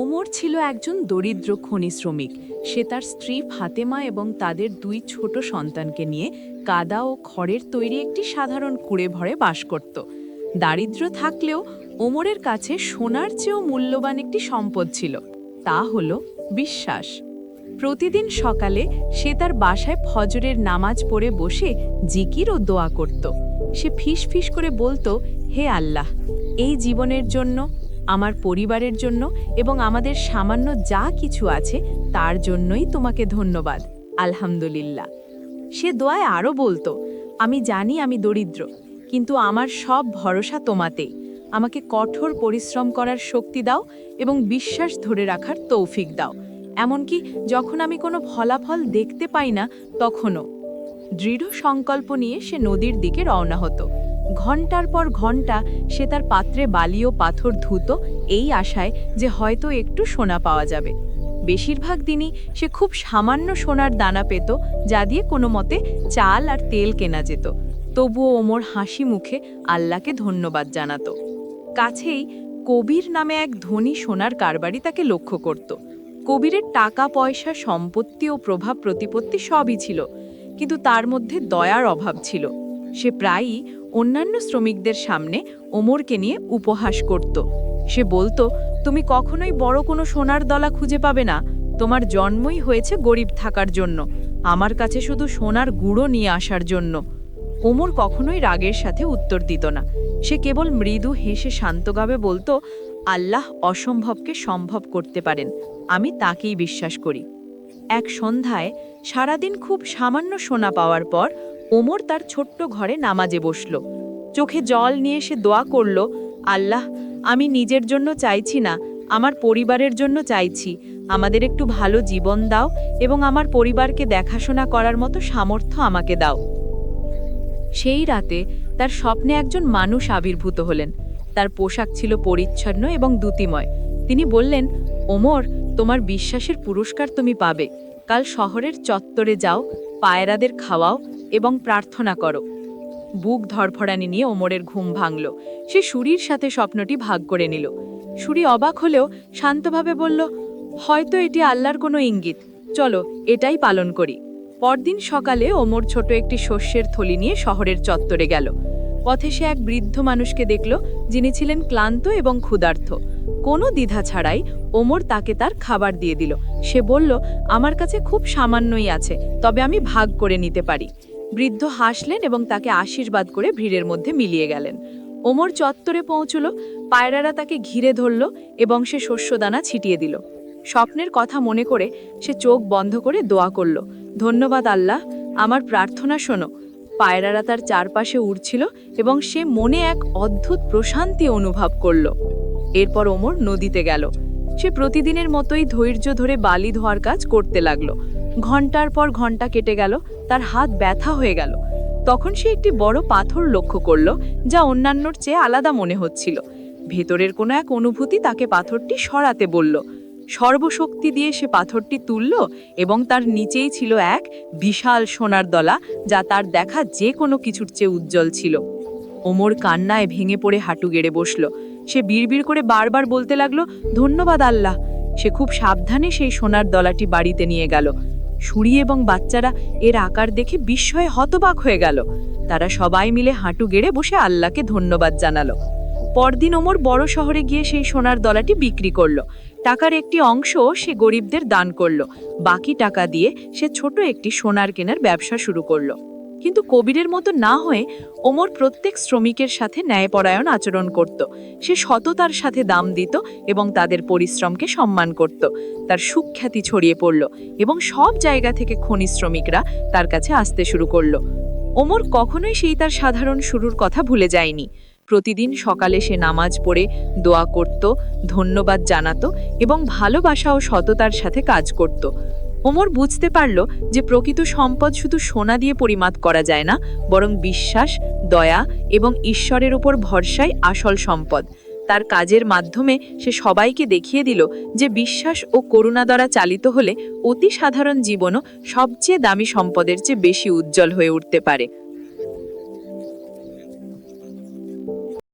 ওমর ছিল একজন দরিদ্র খনি শ্রমিক। সে তার স্ত্রী ফাতেমা এবং তাদের দুই ছোট সন্তানকে নিয়ে কাদা ও খড়ের তৈরি একটি সাধারণ কুড়ে ভরে বাস করত। দারিদ্র থাকলেও ওমরের কাছে সোনার চেয়েও মূল্যবান একটি সম্পদ ছিল, তা হল বিশ্বাস। প্রতিদিন সকালে সে তার বাসায় ফজরের নামাজ পড়ে বসে জিকির ও দোয়া করত। সে ফিস ফিস করে বলতো, হে আল্লাহ, এই জীবনের জন্য আমার পরিবারের জন্য এবং আমাদের সামান্য যা কিছু আছে, তার জন্যই তোমাকে ধন্যবাদ। আলহামদুলিল্লাহ। সে দোয়ায় আরও বলতো, আমি জানি আমি দরিদ্র, কিন্তু আমার সব ভরসা তোমাতেই। আমাকে কঠোর পরিশ্রম করার শক্তি দাও এবং বিশ্বাস ধরে রাখার তৌফিক দাও। এমনকি যখন আমি কোনো ফলাফল দেখতে পাই না, তখনও। দৃঢ় সংকল্প নিয়ে সে নদীর দিকে রওনা হতো। ঘণ্টার পর ঘণ্টা সে তার পাত্রে বালি ও পাথর ধুত এই আশায় যে হয়তো একটু সোনা পাওয়া যাবে। বেশিরভাগ দিনই সে খুব সামান্য সোনার দানা পেত, যা দিয়ে কোনো মতে চাল আর তেল কেনা যেত। তবুও ওমর হাসি মুখে আল্লাহকে ধন্যবাদ জানাতো। কাছেই কবির নামে এক ধনী সোনার কারবারি তাকে লক্ষ্য করত। কবিরের টাকা, পয়সা, সম্পত্তি ও প্রভাব প্রতিপত্তি সবই ছিল, কিন্তু তার মধ্যে দয়ার অভাব ছিল। সে প্রায়ই অন্যান্য শ্রমিকদের সামনে ওমরকে নিয়ে উপহাস করত। সে বলতো, তুমি কখনোই বড় কোনো সোনার দলা খুঁজে পাবে না। তোমার জন্মই হয়েছে গরিব থাকার জন্য। আমার কাছে শুধু সোনার গুঁড়ো নিয়ে আসার জন্য। ওমর কখনোই রাগের সাথে উত্তর দিত না। সে কেবল মৃদু হেসে শান্তভাবে বলতো, আল্লাহ অসম্ভবকে সম্ভব করতে পারেন। আমি তাকেই বিশ্বাস করি। এক সন্ধ্যায় সারাদিন খুব সামান্য সোনা পাওয়ার পর ওমর তার ছোট্ট ঘরে নামাজে বসল। চোখে জল নিয়ে সে দোয়া করল, আল্লাহ, আমি নিজের জন্য চাইছি না, আমার পরিবারের জন্য চাইছি। আমাদের একটু ভালো জীবন দাও এবং আমার পরিবারকে দেখাশোনা করার মতো সামর্থ্য আমাকে দাও। সেই রাতে তার স্বপ্নে একজন মানুষ আবির্ভূত হলেন। তার পোশাক ছিল পরিচ্ছন্ন এবং দ্যুতিময় তিনি বললেন, ওমর, তোমার বিশ্বাসের পুরস্কার তুমি পাবে। কাল শহরের চত্বরে যাও পায়রাদের খাওয়াও এবং প্রার্থনা করো। বুক ধরফড়ানি নিয়ে ওমরের ঘুম ভাঙল। সে সুরির সাথে স্বপ্নটি ভাগ করে নিল। সুরি অবাক হলেও শান্তভাবে বলল, হয়তো এটি আল্লাহর কোনো ইঙ্গিত। চলো, এটাই পালন করি। পরদিন সকালে ওমর ছোট একটি শস্যের থলি নিয়ে শহরের চত্বরে গেল। পথে সে এক বৃদ্ধ মানুষকে দেখল, যিনি ছিলেন ক্লান্ত এবং ক্ষুধার্থ কোনো দ্বিধা ছাড়াই ওমর তাকে তার খাবার দিয়ে দিল। সে বলল, আমার কাছে খুব সামান্যই আছে, তবে আমি ভাগ করে নিতে পারি। বৃদ্ধ হাসলেন এবং তাকে আশীর্বাদ করে ভিড়ের মধ্যে মিলিয়ে গেলেন। ওমর চত্বরে পৌঁছল, পায়রারা তাকে ঘিরে ধরল এবং সে শস্যদানা ছিটিয়ে দিল। স্বপ্নের কথা মনে করে সে চোখ বন্ধ করে দোয়া করল, ধন্যবাদ আল্লাহ, আমার প্রার্থনা শোনো। পায়রারা তার চারপাশে উড়ছিল এবং সে মনে এক অদ্ভুত প্রশান্তি অনুভব করল। এরপর ওমর নদীতে গেল। সে প্রতিদিনের মতোই ধৈর্য ধরে বালি ধোয়ার কাজ করতে লাগল। ঘণ্টার পর ঘণ্টা কেটে গেল, তার হাত ব্যথা হয়ে গেল। তখন সে একটি বড় পাথর লক্ষ্য করল, যা অন্যান্যর চেয়ে আলাদা মনে হচ্ছিল। ভেতরের কোনো এক অনুভূতি তাকে পাথরটি সরাতে বলল। সর্বশক্তি দিয়ে সে পাথরটি তুলল এবং তার নিচেই ছিল এক বিশাল সোনার দলা, যা তার দেখা যে কোনো কিছুর চেয়ে উজ্জ্বল ছিল। ওমর কান্নায় ভেঙে পড়ে হাঁটু গেড়ে বসল। সে বিড়বিড় করে বারবার বলতে লাগল, ধন্যবাদ আল্লাহ। সে খুব সাবধানে সেই সোনার দলাটি বাড়িতে নিয়ে গেল। সুরি এবং বাচ্চারা এর আকার দেখে বিস্ময়ে হতবাক হয়ে গেল। তারা সবাই মিলে হাঁটু গেড়ে বসে আল্লাহকে ধন্যবাদ জানালো। পরদিন ওমর বড় শহরে গিয়ে সেই সোনার দলাটি বিক্রি করল। টাকার একটি অংশ সে গরিবদের দান করল। বাকি টাকা দিয়ে সে ছোট একটি সোনার কেনার ব্যবসা শুরু করল। কিন্তু কবিরের মতো না হয়ে ওমর প্রত্যেক শ্রমিকের সাথে ন্যায়পরায়ণ আচরণ করত। সে সততার সাথে দাম দিত এবং তাদের পরিশ্রমকে সম্মান করত। তার সুখ্যাতি ছড়িয়ে পড়ল এবং সব জায়গা থেকে খনি শ্রমিকরা তার কাছে আসতে শুরু করল। ওমর কখনোই সেই তার সাধারণ শুরুর কথা ভুলে যায়নি। প্রতিদিন সকালে সে নামাজ পড়ে, দোয়া করত, ধন্যবাদ জানাতো এবং ভালোবাসা ও সততার সাথে কাজ করত। ওমর বুঝতে পারল যে প্রকৃত সম্পদ শুধু সোনা দিয়ে পরিমাপ করা যায় না, বরং বিশ্বাস, দয়া এবং ঈশ্বরের উপর ভরসাই আসল সম্পদ। তার কাজের মাধ্যমে সে সবাইকে দেখিয়ে দিল যে বিশ্বাস ও করুণা দ্বারা চালিত হলে অতি সাধারণ জীবনও সবচেয়ে দামি সম্পদের চেয়ে বেশি উজ্জ্বল হয়ে উঠতে পারে।